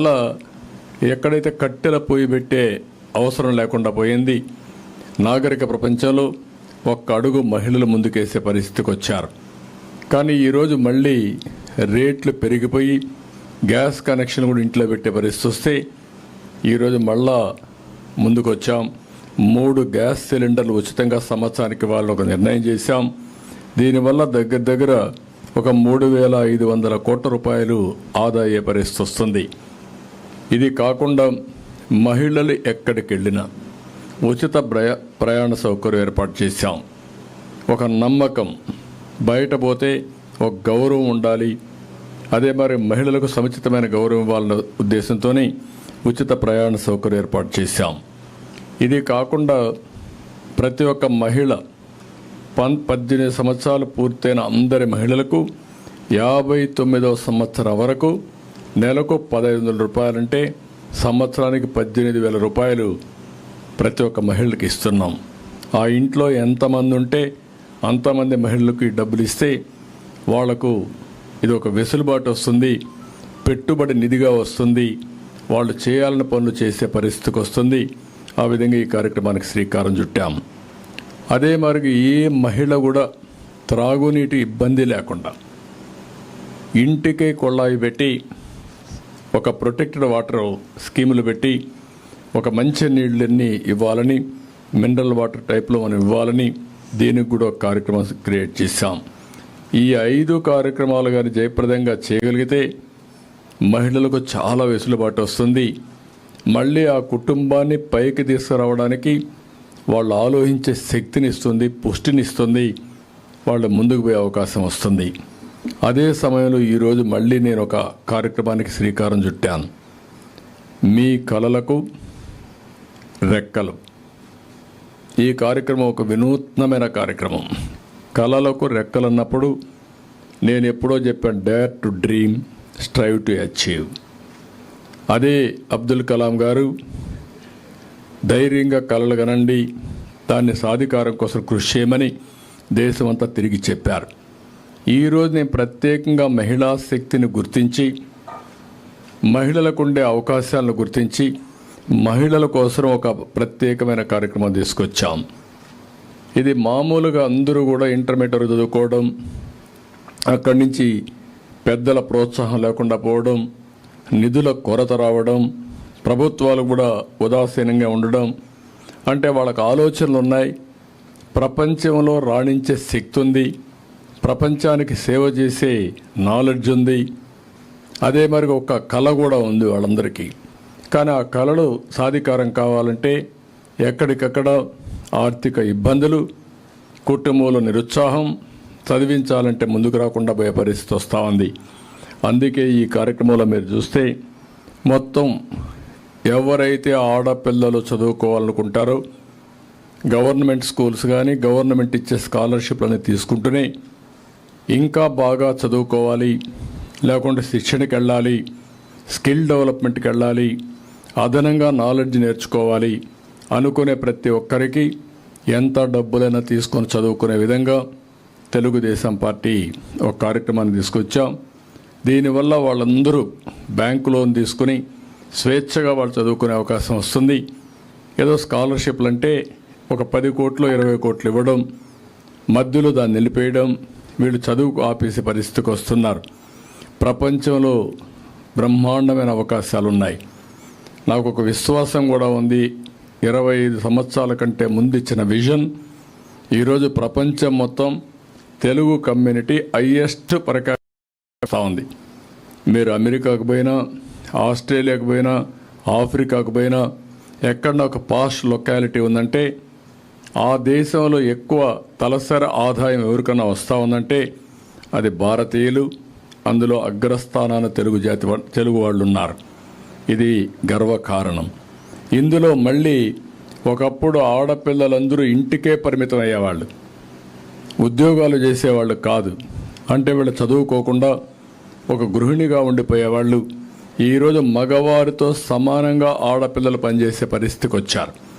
వల్ల ఎక్కడైతే కట్టెల పొయ్యి పెట్టే అవసరం లేకుండా పోయింది నాగరిక ప్రపంచంలో ఒక్క అడుగు మహిళలు ముందుకేసే పరిస్థితికి వచ్చారు కానీ ఈరోజు మళ్ళీ రేట్లు పెరిగిపోయి గ్యాస్ కనెక్షన్ కూడా ఇంట్లో పెట్టే పరిస్థితి వస్తే ఈరోజు మళ్ళా ముందుకొచ్చాం. మూడు గ్యాస్ సిలిండర్లు ఉచితంగా సంవత్సరానికి వాళ్ళు ఒక నిర్ణయం చేశాం. దీనివల్ల దగ్గర దగ్గర ఒక మూడు వేల ఐదు వందల కోట్ల రూపాయలు ఆదా అయ్యే పరిస్థితి వస్తుంది ఇది కాకుండా మహిళలు ఎక్కడికి వెళ్ళినా ఉచిత ప్రయా ప్రయాణ సౌకర్యం ఏర్పాటు చేశాం. ఒక నమ్మకం. బయట పోతే ఒక గౌరవం ఉండాలి. అదే మరి మహిళలకు సముచితమైన గౌరవం ఇవ్వాలన్న ఉద్దేశంతో ఉచిత ప్రయాణ సౌకర్యం ఏర్పాటు చేశాం. ఇది కాకుండా ప్రతి ఒక్క మహిళ పన్ పద్దెనిమిది సంవత్సరాలు పూర్తయిన అందరి మహిళలకు యాభై తొమ్మిదవ సంవత్సరం వరకు నెలకు పదహైదు వందల రూపాయలంటే సంవత్సరానికి పద్దెనిమిది వేల రూపాయలు ప్రతి ఒక్క మహిళకి ఇస్తున్నాం. ఆ ఇంట్లో ఎంతమంది ఉంటే అంతమంది మహిళలకు ఈ డబ్బులు ఇస్తే వాళ్ళకు ఇది ఒక వెసులుబాటు వస్తుంది పెట్టుబడి నిధిగా వస్తుంది వాళ్ళు చేయాలని పనులు చేసే పరిస్థితికి వస్తుంది. ఆ విధంగా ఈ కార్యక్రమానికి శ్రీకారం చుట్టాం. అదే మరి ఏ మహిళ కూడా త్రాగునీటి ఇబ్బంది లేకుండా ఇంటికే కొళ్ళాయి పెట్టి ఒక ప్రొటెక్టెడ్ వాటర్ స్కీములు పెట్టి ఒక మంచి నీళ్ళన్నీ ఇవ్వాలని మినరల్ వాటర్ టైప్లో మనం ఇవ్వాలని దీనికి కూడా ఒక కార్యక్రమం క్రియేట్ చేశాం. ఈ ఐదు కార్యక్రమాలు కానీ జయప్రదంగా చేయగలిగితే మహిళలకు చాలా వెసులుబాటు వస్తుంది. మళ్ళీ ఆ కుటుంబాన్ని పైకి తీసుకురావడానికి వాళ్ళు ఆలోచించే శక్తిని ఇస్తుంది పుష్టిని ఇస్తుంది వాళ్ళు ముందుకు పోయే అవకాశం వస్తుంది. అదే సమయంలో ఈరోజు మళ్ళీ నేను ఒక కార్యక్రమానికి శ్రీకారం చుట్టాను. మీ కళలకు రెక్కలు. ఈ కార్యక్రమం ఒక వినూత్నమైన కార్యక్రమం. కళలకు రెక్కలు అన్నప్పుడు నేను ఎప్పుడో చెప్పాను dare to dream strive to achieve అదే అబ్దుల్ కలాం గారు ధైర్యంగా కలలు కనండి దాన్ని సాధికారం కోసం కృషి చేయమని దేశమంతా తిరిగి చెప్పారు. ఈరోజు నేను ప్రత్యేకంగా మహిళా శక్తిని గుర్తించి మహిళలకు ఉండే అవకాశాలను గుర్తించి మహిళల కోసం ఒక ప్రత్యేకమైన కార్యక్రమం తీసుకొచ్చాం. ఇది మామూలుగా అందరూ కూడా ఇంటర్మీడియట్ చదువుకోవడం అక్కడి నుంచి పెద్దల ప్రోత్సాహం లేకుండా పోవడం నిధుల కొరత రావడం ప్రభుత్వాలు కూడా ఉదాసీనంగా ఉండడం అంటే వాళ్ళకు ఆలోచనలు ఉన్నాయి. ప్రపంచంలో రాణించే శక్తి ఉంది. ప్రపంచానికి సేవ చేసే నాలెడ్జ్ ఉంది. అదే మరి ఒక కళ కూడా ఉంది వాళ్ళందరికీ. కానీ ఆ కళలు సాధికారం కావాలంటే ఎక్కడికక్కడ ఆర్థిక ఇబ్బందులు కుటుంబంలో నిరుత్సాహం చదివించాలంటే ముందుకు రాకుండా పోయే పరిస్థితి వస్తూ ఉంది. అందుకే ఈ కార్యక్రమంలో మీరు చూస్తే మొత్తం ఎవరైతే ఆడపిల్లలు చదువుకోవాలనుకుంటారో గవర్నమెంట్ స్కూల్స్ కానీ గవర్నమెంట్ ఇచ్చే స్కాలర్షిప్లని తీసుకుంటూనే ఇంకా బాగా చదువుకోవాలి లేకుంటే శిక్షణకి వెళ్ళాలి స్కిల్ డెవలప్మెంట్కి వెళ్ళాలి అదనంగా నాలెడ్జ్ నేర్చుకోవాలి అనుకునే ప్రతి ఒక్కరికి ఎంత డబ్బులైనా తీసుకొని చదువుకునే విధంగా తెలుగుదేశం పార్టీ ఒక కార్యక్రమాన్ని తీసుకొచ్చాం. దీనివల్ల వాళ్ళందరూ బ్యాంకు లోన్ తీసుకుని స్వేచ్ఛగా వాళ్ళు చదువుకునే అవకాశం వస్తుంది. ఏదో స్కాలర్షిప్లు అంటే ఒక పది కోట్లు ఇరవై కోట్లు ఇవ్వడం మధ్యలో దాన్ని నిలిపేయడం వీళ్ళు చదువుకు ఆపేసే పరిస్థితికి వస్తున్నారు. ప్రపంచంలో బ్రహ్మాండమైన అవకాశాలు ఉన్నాయి నాకు ఒక విశ్వాసం కూడా ఉంది. ఇరవై ఐదు సంవత్సరాల కంటే ముందు ఇచ్చిన విజన్ ఈరోజు ప్రపంచం మొత్తం తెలుగు కమ్యూనిటీ హయ్యెస్ట్ ప్రకాశిస్తూ ఉంది. మీరు అమెరికాకు పోయినా ఆస్ట్రేలియాకు పోయినా ఆఫ్రికాకు పోయినా ఎక్కడ ఒక పాస్ట్ లొకాలిటీ ఉందంటే ఆ దేశంలో ఎక్కువ తలసరి ఆదాయం ఎవరికన్నా వస్తూ ఉందంటే అది భారతీయులు అందులో అగ్రస్థానాన తెలుగు జాతి తెలుగు వాళ్ళు ఉన్నారు ఇది గర్వకారణం ఇందులో మళ్ళీ ఒకప్పుడు ఆడపిల్లలందరూ ఇంటికే పరిమితం అయ్యేవాళ్ళు. ఉద్యోగాలు చేసేవాళ్ళు కాదు. అంటే వీళ్ళు చదువుకోకుండా ఒక గృహిణిగా ఉండిపోయేవాళ్ళు. ఈరోజు మగవారితో సమానంగా ఆడపిల్లలు పనిచేసే పరిస్థితికి వచ్చారు